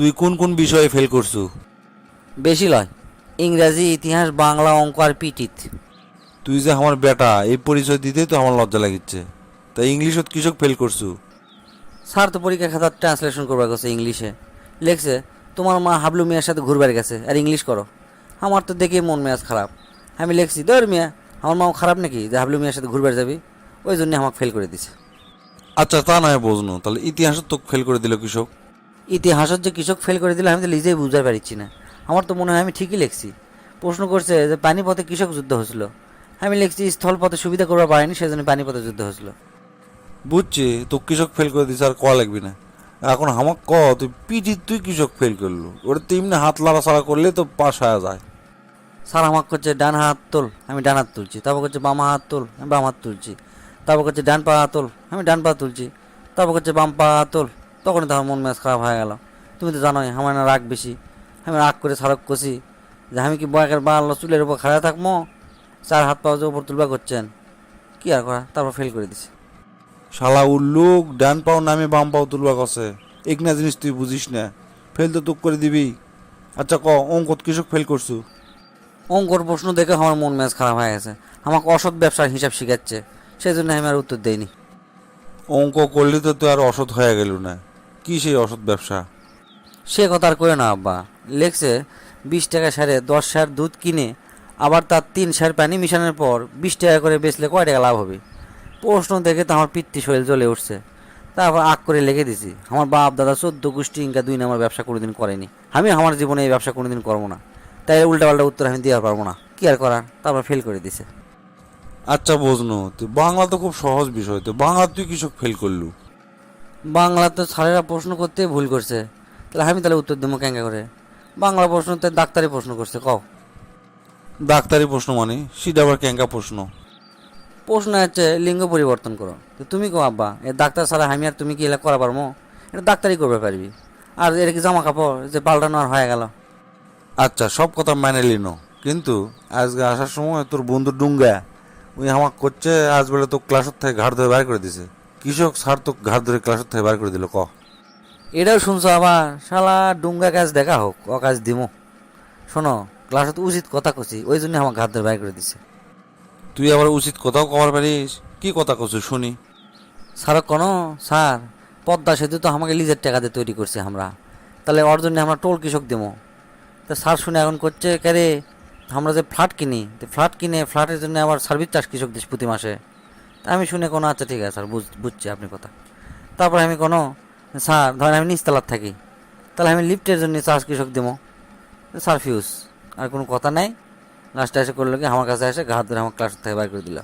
তুই কোন কোন বিষয়ে ফেল করছু? বেশি লয়। ইংরাজি ইতিহাস বাংলা অঙ্ক আর পিটিত। তুই যে আমার বেটা এই পরিচয় দিতেই তো আমার লজ্জা লাগিচ্ছে। তাই ইংলিশত কৃষক ফেল করছু? স্যার তো পরীক্ষা খাতার ট্রান্সলেশন করবার গেছে ইংলিশে। লেখছে তোমার মা হাবলু মিয়ার সাথে ঘুরবার গেছে আর ইংলিশ করো। আমার তো দেখে মন মেয়াজ খারাপ। আমি লেখছি দর মিয়া আমার মাও খারাপ নাকি যে হাবলু মিয়ার সাথে ঘুরবার যাবি? ওই জন্য আমাকে ফেল করে দিছে। আচ্ছা তা নয় বুঝনো। তাহলে ইতিহাসত তো ফেল করে দিল কৃষক। ইতিহাসের যে কৃষক ফেল করে দিলে আমি তো নিজেই বুঝতে পারছি না। আমার তো মনে হয় আমি ঠিকই লিখছি। প্রশ্ন করছে যে পানিপথে কৃষক যুদ্ধ হয়েছিল। আমি লিখছি স্থলপথে সুবিধা করবার পারেনি সেজন্য পানিপথে যুদ্ধ হয়েছিল। বুঝছি তো কৃষক ফেল করে দিছে আর ক লাগবি না। এখন আমাক ক তুই পিটি তুই কৃষক ফেল করলু। ওটা তো এমনি হাত লাড়াছাড়া করলে তো পাশ হয়ে যায়। স্যার আমাকে করছে ডান হাত তোল আমি ডান হাত তুলছি। তারপর করছে বাম হাত তোল আমি বাম হাত তুলছি। তারপর করছে ডান পা তোল আমি ডান পা তুলছি। তারপর করছে বাম পা তোল তখনই তো মন মেজাজ খারাপ হয়ে গেল। তুমি তো জানোই আমার না রাগ বেশি। আমি রাগ করে সারক কষি যে আমি কি বয়কের বাল চুলের উপর খাড়া থাকব? চার হাত পা যে উপর তুলবা করছেন? কি আর করা? তারপর ফেল করে দিছে। শালা উল্লুক ডান পাও নামে বাম পাও তুলবা কছে এক না জিনিস তুই বুঝিস না। ফেল তো তুক করে দিবি। আচ্ছা ক অঙ্কত কৃষক ফেল করছু? অঙ্কর প্রশ্ন দেখে আমার মন মেজাজ খারাপ হয়ে গেছে। আমাকে অসৎ ব্যবসার হিসাব শিখাচ্ছে। সেই জন্য আমি আর উত্তর দেইনি। অঙ্ক করলে তো তুই আর অসৎ হয়ে গেল না। কি সেই অসৎ ব্যবসা? সে কথা আর করে না আব্বা। লেখছে বিশ টাকা সারে দশ সার দুধ কিনে আবার তার তিন সার পানি মিশানোর পর বিশ টাকা করে বেচলে কয় টাকা লাভ হবে? প্রশ্ন দেখে তো আমার পিত্তি শরীর জ্বলে উঠছে। তারপর আগ করে লিখে দিছি আমার বাপ দাদা চোদ্দ গোষ্ঠী ইনকা দুই নাম্বার ব্যবসা কোনোদিন করেনি। আমি আমার জীবনে এই ব্যবসা কোনোদিন করব না। তাই উল্টা পাল্টা উত্তর আমি দেওয়া পারব না। কি আর করার? তারপর ফেল করে দিছে। আচ্ছা বুঝনো তুই বাংলা তো খুব সহজ বিষয় তো বাংলা তুই কৃষক ফেল করলু? বাংলা তো স্যারেরা প্রশ্ন করতে ভুল করছে। তাহলে আমি তাহলে উত্তর দেবো ক্যাঙ্কা করে। বাংলা প্রশ্ন তো ডাক্তারি প্রশ্ন করছে কও। ডাক্তারি প্রশ্ন মানে? সেটা আবার ক্যাঙ্কা প্রশ্ন। প্রশ্ন হচ্ছে লিঙ্গ পরিবর্তন করো। তো তুমি কো আব্বা এ ডাক্তার ছাড়া আমি আর তুমি কি এলা করা পারব? এটা ডাক্তারই করবে পারবি। আর এটা কি জামা কাপড় যে পাল্টানো আর হয়ে গেল? আচ্ছা সব কথা মেনে লিনো কিন্তু আজকে আসার সময় তোর বন্ধু ডুঙ্গা ওই আমাক করছে আজ বেলা তো ক্লাসের থেকে ঘাড় ধরে বার করে দিছে। কৃষক স্যার তো ঘাড় ধরে ক্লাসের থেকে বার করে দিল ক। এটাও শুনছো আবার? শালা ডুঙ্গা কাজ দেখা হোক ও কাজ দিমো। শোনো ক্লাসত উচিত কথা কছি ওই জন্য আমার ঘাত ধরে বাইর করে দিছে। তুই আবার উচিত কথাও কবার পারিস কি কথা কছু শুনি। স্যার কোনো স্যার পদ্মা সেতু তো আমাকে লিজের টাকা দিয়ে তৈরি করছে আমরা। তাহলে ওর জন্য আমরা টোল কৃষক দেবো তা স্যার শুনে এখন করছে কারে আমরা যে ফ্ল্যাট কিনি তো ফ্ল্যাট কিনে ফ্ল্যাটের জন্য আবার সার্ভিস চার্জ কৃষক দিস প্রতি মাসে। আমি শুনে কোনো আচ্ছা ঠিক আছে, স্যার, বুঝ, বুঝছি আপনি কথা। তারপর আমি কোনো, স্যার, ধরেন আমি নিচতলার থাকি, তাহলে আমি লিফটের জন্য চার্জ কৃষক দেবো। সারফিউজ ফিউজ আর কোনো কথা নাই? লাস্টে এসে করল কি, আমার কাছে এসে ঘাত ধরে আমার ক্লাস থেকে বাইর করে দিল।